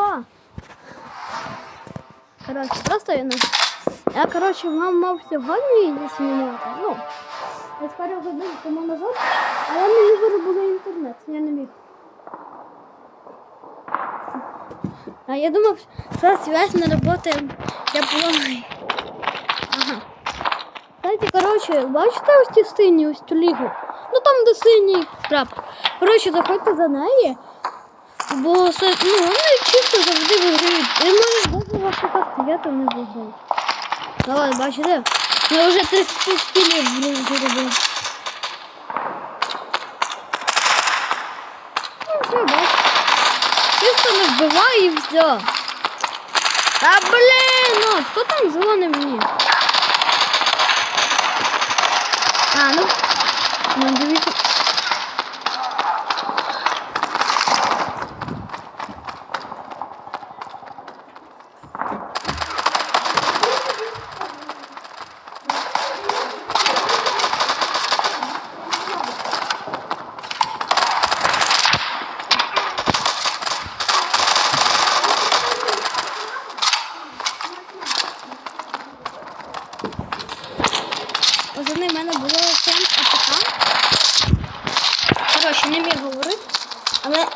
два. Коротше, просто я на... Я, коротше, мав, мав сьогодні знімати. Ну, я пару годин тому назад, але мені виробили інтернет, я не міг. А я думав, що связь не работає, я полагаю. Ага. Кстати, коротше, бачите ось ті сині, ось цю лігу? Ну там, де синій прапор. Коротше, заходьте за неї. Бо ну, вони чисто завжди виграють. І може даже ваша карта, я там не виграю. Давай, бачите? Я вже 30 стілів зробив. Ну, все, бач. Чисто не вбивай і все. Та блін, ну, хто там дзвонив мені? А, ну, ну дивіться. Пацани, в мене було фенд АПК. Коротше, не міг говорити, але.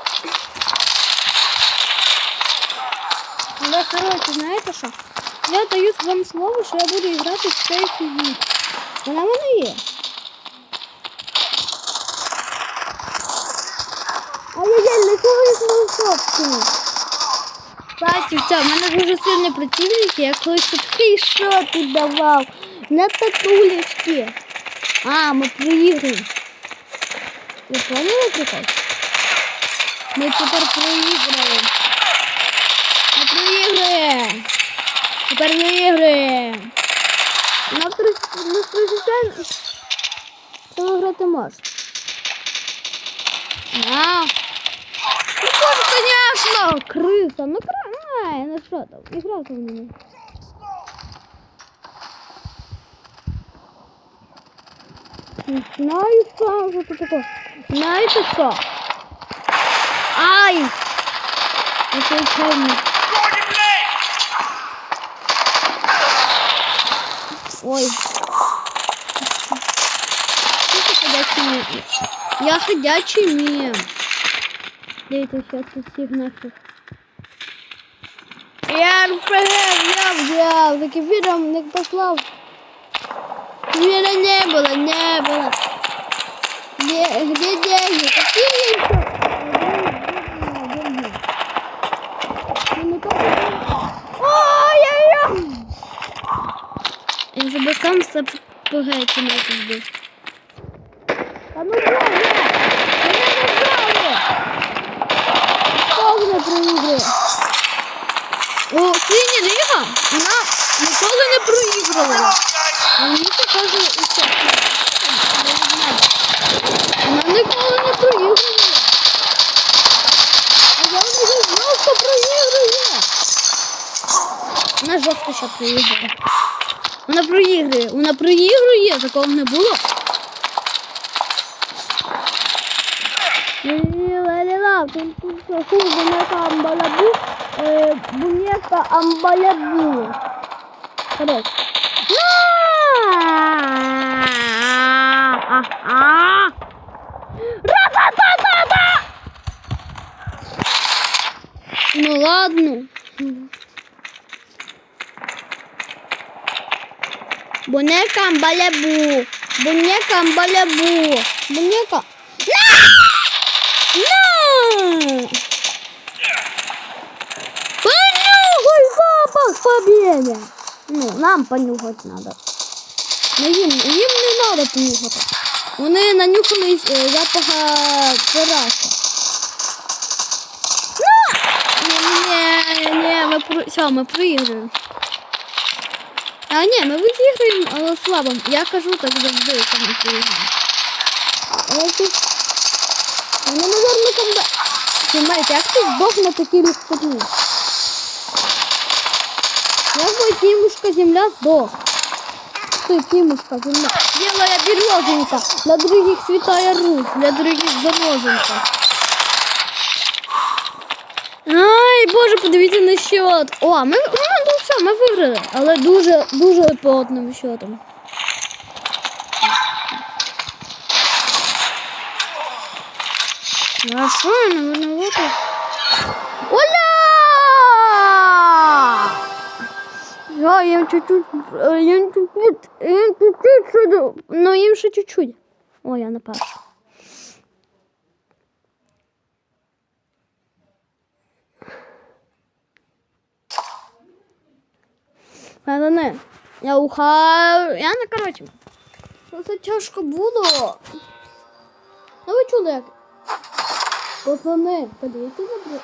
Але, коротше, знаєте що? Я даю вам слово, що я буду грати в цей фігні. Вона в мене є. Ай-яй-яй, на кого я знову собственно? Бачите, все, в мене дуже сильні противники, я колись тут хейшоти давав на татулечки. А, ми проіграємо. Ви поняли прикол? Ми тепер проіграємо. Ми проіграємо. Тепер виграємо. На президент це виграти можеш. А. Ну, тоже, конечно, крыса. Ну, кра... Ай, ну что там, игра там не Не знаю, що це таке. Знаєте що? Ай! Я случайно. Ой. Це ходячий? Я ходячий мем. Дивіться, зараз усіх наших. Я РПГ взяв, взяв, так і відом не послав. Вера не было, не было. Где, где деньги? Какие деньги? Ой-ой-ой! Я себе сам запугаю, на збив. А ну бля, Мене нажали! Повно проігрує. О, синя ліга, вона ніколи не проігрувала. А мені покаже і це. Ніколи не проігрувала. А я вже що проігрує. Вона жорстко ще проігрує. Вона проігрує. Вона проігрує, такого не було. Бунека е, амбалабу. Короче. Ра-та-та-та-та! Ну ладно. Бунека амбалябу. Бунека амбалябу. Бунека. На! Понюхай запах победы! Ну, нам понюхать надо. Ну, їм, їм не надо понюхати. Вони нанюхали е, запаха тераса. Ні, ні, ні, ми про... Все, ми проіграємо. А ні, ми відіграємо, але слабо. Я кажу так завжди, що ми проіграємо. Але тут... Вони, наверное, там... Понимаете, як ти здох на такій легкотні? Як бы Тимушка земля сдох. Ты, Тимушка, земля. Белая березонька. Для других святая Русь. Для других замозонька. Ай, Ой, боже, подивіться на счет. О, ми, ну, ну все, ми виграли. Але дуже, дуже плотним счетом. Ну, а що не винувата? Оля! Я їм чуть-чуть, їм чуть-чуть, їм чуть-чуть. Ну, їм ще чуть-чуть. О, я на першу. Але не. Я ухаю. Я не коротше. Ну, Це тяжко було. Ну ви чули як? Пацани, подивіться бро.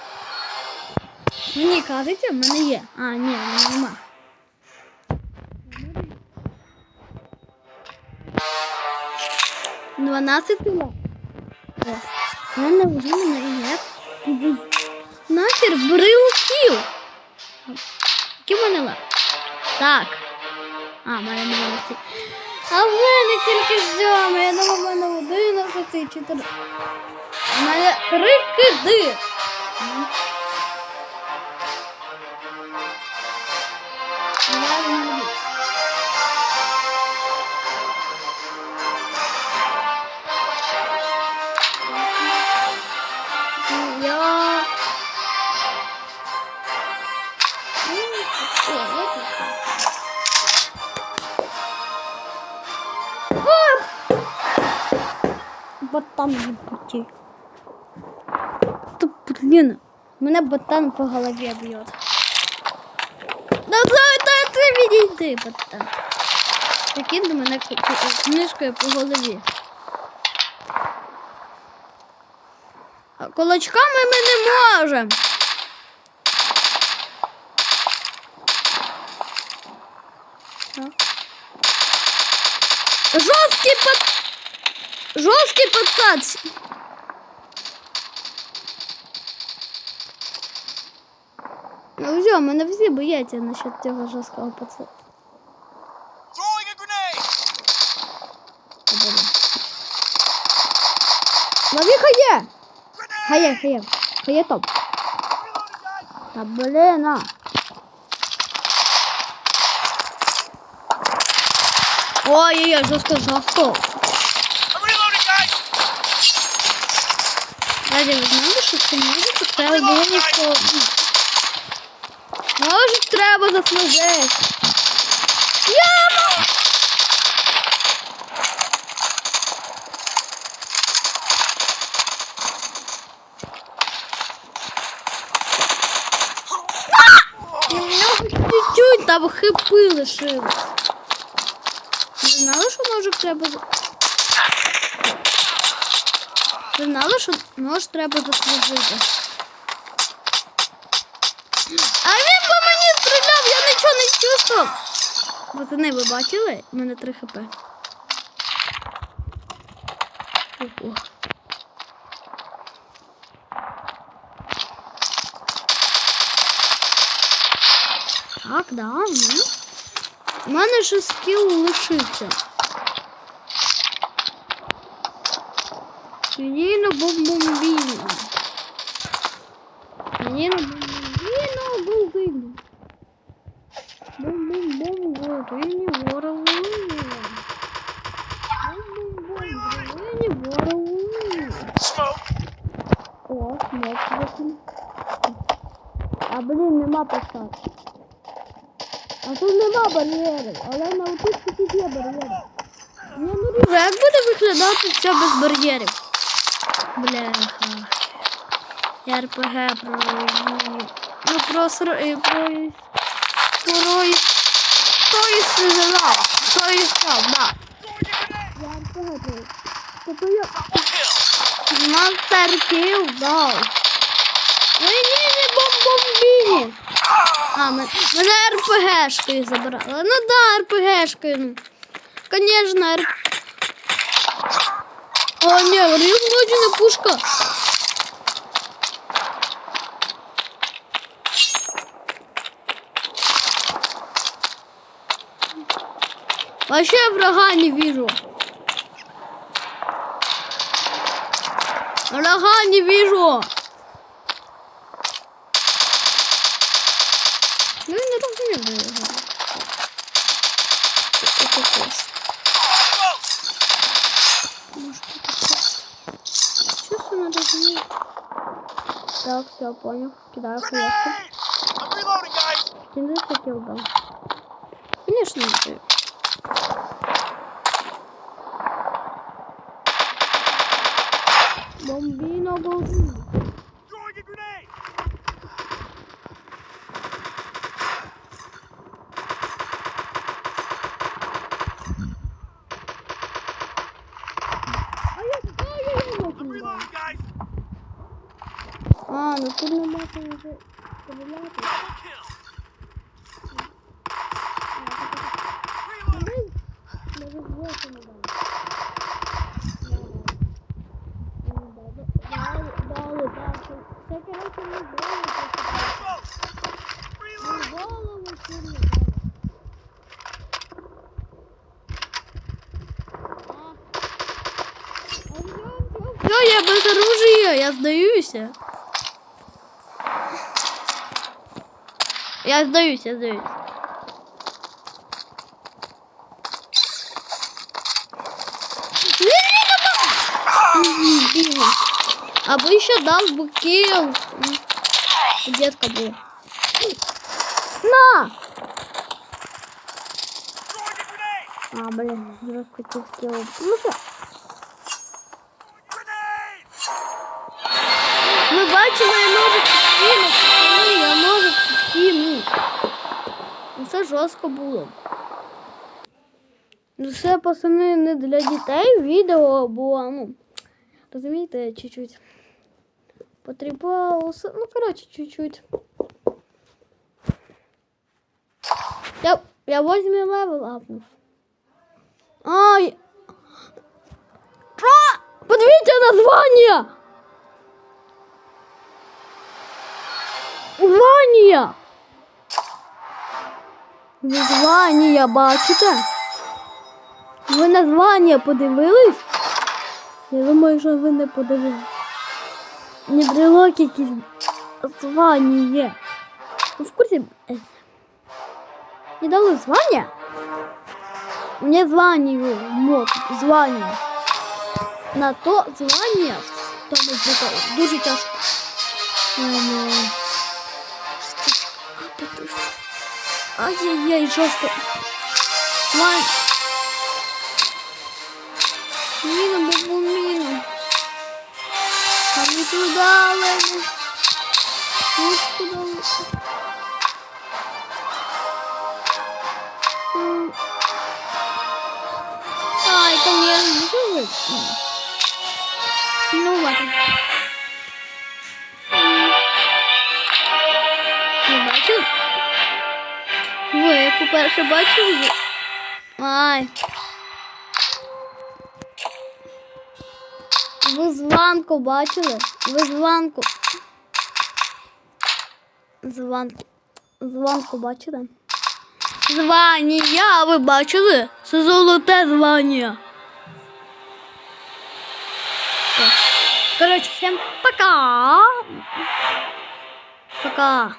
Мені кажете, в мене є. А, ні, мене нема. Дванадцять кіло. О, в мене вже є. Нахер брилків. Які в мене лапи? Так. А, мене немає. А в мене тільки сьома. Я думав, в мене одинадцятий, чотири. У мене три киди. Я. Ботан ебучий. Тут, блин, меня ботан по ты видишь ты, ботан. До мене книжкою по голові. А кулачками ми не можемо. Жорсткий под... Жорсткий подсад. Ну все, мене всі бояться насчет цього жорсткого a grenade! Лови хає! Grenade! Хає, хає. Хає топ. Та блін, а. Ой-ой-ой, жорстко, жорстко. Раді, ви знаєте, що це може тут треба було ніхто. Може, треба заслужити. Яма! Чуть-чуть там хипи лишилось. Ви знали, що ножик треба. Ви знали, що нож треба заслужити? А він по мені стріляв, я нічого не чувствував. Пацани, ви бачили? У мене 3 хп. Ого. Так, да, ну. У мене ще скіл лишився. Мені на бомбомбіну. Мені на бомбомбіну бомбину. Бом-бом-бом, горині воровину. Бом-бом-бом, горині воровину. Smoke! О, смок викинь. А блін, нема посадки. А тут нема бар'єрів, але на отут тут є бар'єри. Ну як буде виглядати все без бар'єрів? Бляха. Я РПГ про... Ну про... ср- е, про... Про... Той сказав. Той сказав, да. Я РПГ про... Тобто я... Монстер кіл, да. Ой, ні, не бомбомбіні. А, ми- мене РПГшкою забрали. Ну да, РПГшкою. Ну. Конечно, РП... О, ні, рівночна пушка. Вообще врага не вижу. Врага не вижу. Все, понял. Кидаю хуяшку. Кидай хотел, да. Конечно, не ты. Бомбино, бомбино. Throwing a grenade. А я, а я его I'm кидаю. reloading, guys. А, ну тут не можна вже стріляти. Double kill. Reloading. Може злоти не дали. Дали, дали, дали. Це, коротше, не дали. Close. Reloading. Голову сильно дали. Все, я без оружия, я сдаюся. Я сдаюсь, я сдаюсь. Бігом. Або ще дав би кіл. Детка була. На! Throwing a grenade. А, блин, я хотів кіл. Ну що, Grenade. ви бачили, я Це жорстко було. Ну це, пацани, не для дітей відео було, ну, розумієте, чуть-чуть. Потрібалося, ну, коротше, чуть-чуть. Я, я восьмий левел апнув. Ай! Що? Подивіться названня! Звання! Звання, бачите? Ви названня подивились? Я думаю, що ви не подивились. Не брелок якісь звання є. Ви в курсі? Не дали звання? Мне звание мод, звання. На то звання там дуже тяжко. Ай-яй-яй, жорстко. Вань. Міна, бабу, міна. А не туди, Лені. Ось туди. М. Ай, конечно, ну вы. Ну ладно. Ви, по-перше, бачили? Ай. Ви званку бачили? Ви званку. Званку. Званку бачили? Звання, ви бачили? Це золоте звання. Короче, всем пока. Пока.